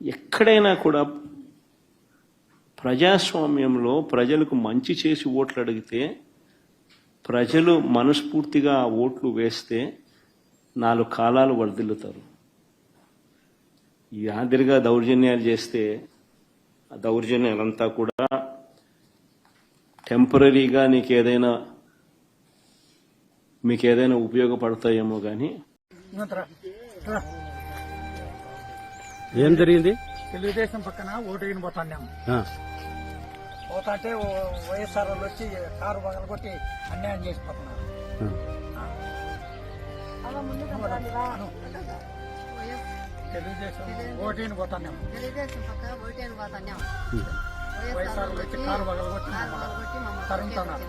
ఎక్కడైనా కూడా ప్రజాస్వామ్యంలో ప్రజలకు మంచి చేసి ఓట్లు అడిగితే ప్రజలు మనస్ఫూర్తిగా ఆ ఓట్లు వేస్తే నాలుగు కాలాలు వర్ధిల్లుతారు యాదిరిగా దౌర్జన్యాలు చేస్తే ఆ దౌర్జన్యాలంతా కూడా టెంపరీగా నీకు ఏదైనా మీకు ఏదైనా ఉపయోగపడతాయేమో కానీ ఏం జరిగింది? తెలుగుదేశం పక్కన ఓటు వేయని పోతాం ఆ, పోతా అంటే వైఎస్ఆర్ వాళ్ళు వచ్చి కారు పగల కొట్టి అన్యాయం చేసిపోతున్నారు. తెలుగుదేశం ఓటు వేయని పోతాం తెలుగుదేశం పక్క ఓటేను పోతాం వైఎస్ఆర్ వచ్చి కారు పగల కొట్టి కొట్టినారు.